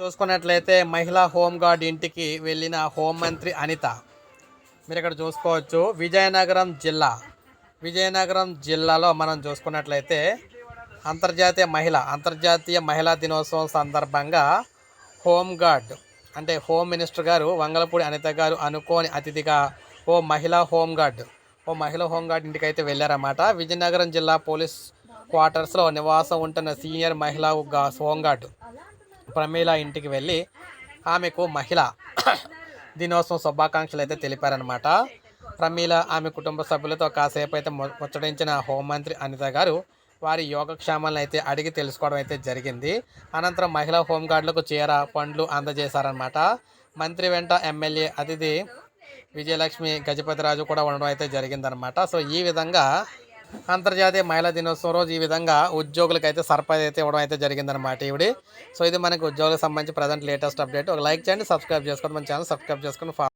చూసుకున్నట్లయితే మహిళా హోంగార్డ్ ఇంటికి వెళ్ళిన హోంమంత్రి అనిత. మీరు ఇక్కడ చూసుకోవచ్చు. విజయనగరం జిల్లా. విజయనగరం జిల్లాలో మనం చూసుకున్నట్లయితే అంతర్జాతీయ మహిళ అంతర్జాతీయ మహిళా దినోత్సవం సందర్భంగా హోంగార్డ్ అంటే హోమ్ మినిస్టర్ గారు వంగలపూడి అనిత గారు అనుకోని అతిథిగా ఓ మహిళా హోంగార్డ్ ఓ మహిళా హోంగార్డ్ ఇంటికి అయితే వెళ్ళారన్నమాట. విజయనగరం జిల్లా పోలీస్ క్వార్టర్స్లో నివాసం ఉంటున్న సీనియర్ మహిళా హోంగార్డు ప్రమీల ఇంటికి వెళ్ళి ఆమెకు మహిళ దినోత్సవం శుభాకాంక్షలు అయితే తెలిపారనమాట ప్రమీల ఆమె కుటుంబ సభ్యులతో కాసేపు అయితే ముచ్చటించిన హోంమంత్రి అనిత గారు వారి యోగక్షేమాలను అయితే అడిగి తెలుసుకోవడం అయితే జరిగింది. అనంతరం మహిళా హోంగార్డులకు చీర పండ్లు అందజేశారనమాట మంత్రి వెంట ఎమ్మెల్యే అతిథి విజయలక్ష్మి గజపతిరాజు కూడా ఉండడం అయితే జరిగిందనమాట సో ఈ విధంగా అంతర్జాతీయ మహిళా దినోత్సవం రోజు ఈ విధంగా ఉద్యోగులకు అయితే సర్ప్రైజ్ అయితే ఇవ్వడం అయితే జరిగిందనమాట ఈవిడి. సో ఇది మనకి ఉద్యోగులకు సంబంధించి ప్రజెంట్ లేటెస్ట్ అప్డేట్ ఒక లైక్ చేయండి సబ్స్క్రైబ్ చేసుకోండి మన ఛానల్ సబ్స్క్రైబ్ చేసుకొని